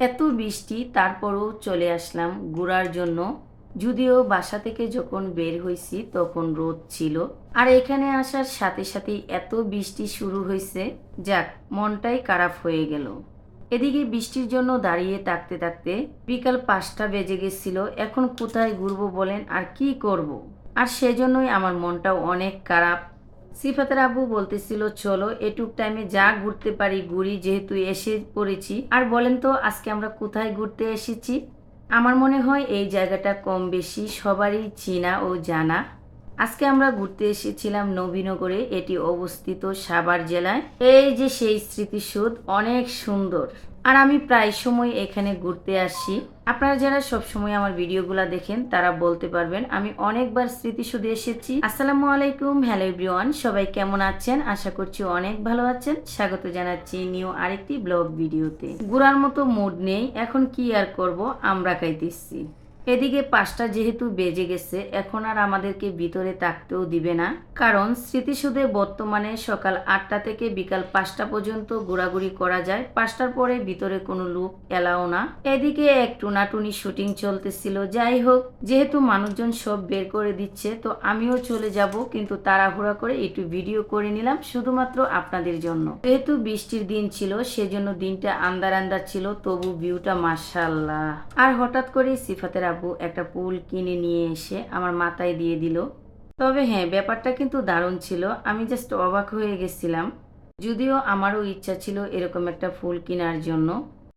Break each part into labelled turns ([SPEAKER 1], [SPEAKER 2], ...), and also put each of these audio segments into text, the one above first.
[SPEAKER 1] এত বৃষ্টি, তারপরও চলে আসলাম ঘোরার জন্য। যদিও বাসা থেকে যখন বের হয়েছি তখন রোদ ছিল। আর এখানে আসার সাথে সাথেই এত বৃষ্টি শুরু হয়েছে যাক, মনটাই খারাপ হয়ে গেল। এদিকে বৃষ্টির জন্য দাঁড়িয়ে থাকতে থাকতে বিকাল পাঁচটা বেজে গেছিল, এখন কোথায় ঘুরবো বলেন আর কি করব। আর সেজন্যই আমার মনটাও অনেক খারাপ। সিফাতের আব্বু বলতেছিল, চলো, এটুক টাইমে যা ঘুরতে পারি, ঘুরি, যেহেতু এসে পড়েছি। আর বলেন তো, আজকে আমরা কোথায় ঘুরতে এসেছি? আমার মনে হয় এই জায়গাটা কম বেশি সবারই চেনা ও জানা। আজকে আমরা ঘুরতে এসেছিলাম নবীনগরে, এটি অবস্থিত সাভার জেলায়। এই যে সেই স্মৃতিসৌধ, অনেক সুন্দর। আর আমি প্রায় সময় এখানে ঘুরতে আসি। আপনারা যারা সবসময় আমার ভিডিওগুলো দেখেন, তারা বলতে পারবেন, আমি অনেকবার স্মৃতি শুধু এসেছি। আসসালামু আলাইকুম, হ্যালো এভরিওয়ান, সবাই কেমন আছেন? আশা করছি অনেক ভালো আছেন। স্বাগত জানাচ্ছি নিউ আরেকটি ব্লগ ভিডিওতে। ঘোরার মতো মুড নেই, এখন কি আর করব? আমরা খাইতেছি। এদিকে পাঁচটা যেহেতু বেজে গেছে, এখন আর আমাদেরকে ভিতরে থাকতেও দিবে না। কারণ স্মৃতিসুধে বর্তমানে সকাল আটটা থেকে বিকাল পাঁচটা পর্যন্ত ঘোরাঘুরি করা যায়। পাঁচটার পরে ভিতরে কোনো লোক এলাও না। এদিকে এক টুনাটুনি শুটিং চলতেছিল। যাই হোক, যেহেতু মানুষজন সব বের করে দিচ্ছে, তো আমিও চলে যাব, কিন্তু তাড়াহুড়া করে একটু ভিডিও করে নিলাম শুধুমাত্র আপনাদের জন্য। যেহেতু বৃষ্টির দিন ছিল, সেজন্য দিনটা আন্দার আন্দার ছিল, তবু ভিউটা মার্শাল্লাহ আর হঠাৎ করে সিফাতের আব্বু একটা পুল কিনে নিয়ে এসে আমার মাথায় দিয়ে দিল। তবে হ্যাঁ ব্যাপারটা কিন্তু দারুণ ছিল। আমি জাস্ট অবাক হয়ে গেছিলাম। যদিও আমারও ইচ্ছা ছিল এরকম একটা ফুল কেনার জন্য।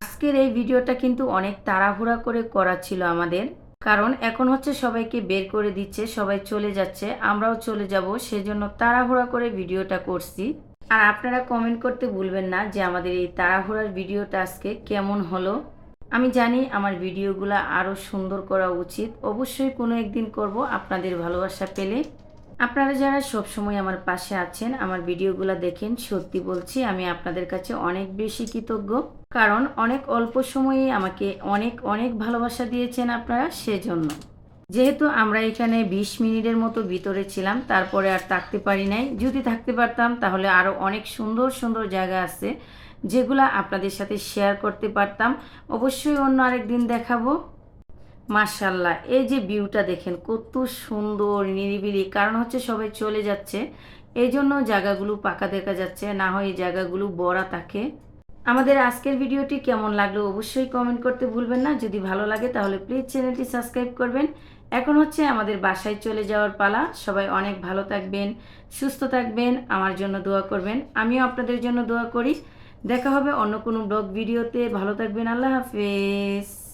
[SPEAKER 1] আজকের এই ভিডিওটা কিন্তু অনেক তাড়াহুড়া করে করা ছিল আমাদের। কারণ এখন হচ্ছে সবাইকে বের করে দিচ্ছে, সবাই চলে যাচ্ছে, আমরাও চলে যাব, সেজন্য তাড়াহুড়া করে ভিডিওটা করছি। আর আপনারা কমেন্ট করতে ভুলবেন না যে আমাদের এই তাড়াহুড়ার ভিডিওটা আজকে কেমন হলো। আমি জানি আমার ভিডিওগুলো আরও সুন্দর করা উচিত। অবশ্যই কোনো একদিন করব আপনাদের ভালোবাসা পেলে। আপনারা যারা সবসময় আমার পাশে আছেন, আমার ভিডিওগুলো দেখেন, সত্যি বলছি আমি আপনাদের কাছে অনেক বেশি কৃতজ্ঞ। কারণ অনেক অল্প সময়ে আমাকে অনেক অনেক ভালোবাসা দিয়েছেন আপনারা সেজন্য। যেহেতু আমরা এখানে বিশ মিনিটের মতো ভিতরে ছিলাম, তারপরে আর থাকতে পারি নাই। যদি থাকতে পারতাম, তাহলে আরও অনেক সুন্দর সুন্দর জায়গা আছে। যেগুলো আপনাদের সাথে শেয়ার করতে পারতাম। অবশ্যই অন্য আরেকদিন দেখাবো। মার্শাল্লাহ এই যে ভিউটা দেখেন, কত সুন্দর, নিরিবিলি, কারণ হচ্ছে সবাই চলে যাচ্ছে। এই জন্য জায়গাগুলো পাকা দেখা যাচ্ছে, না হয় এই জায়গাগুলো বড়া থাকে। আমাদের আজকের ভিডিওটি কেমন লাগল অবশ্যই কমেন্ট করতে ভুলবেন না। যদি ভালো লাগে তাহলে প্লিজ চ্যানেলটি সাবস্ক্রাইব করবেন। এখন হচ্ছে আমাদের বাসায় চলে যাওয়ার পালা। সবাই অনেক ভালো থাকবেন, সুস্থ থাকবেন, আমার জন্য দোয়া করবেন। আমিও আপনাদের জন্য দোয়া করি। দেখা হবে অন্য কোনো ব্লগ ভিডিওতে। ভালো থাকবেন আল্লাহ হাফেজ।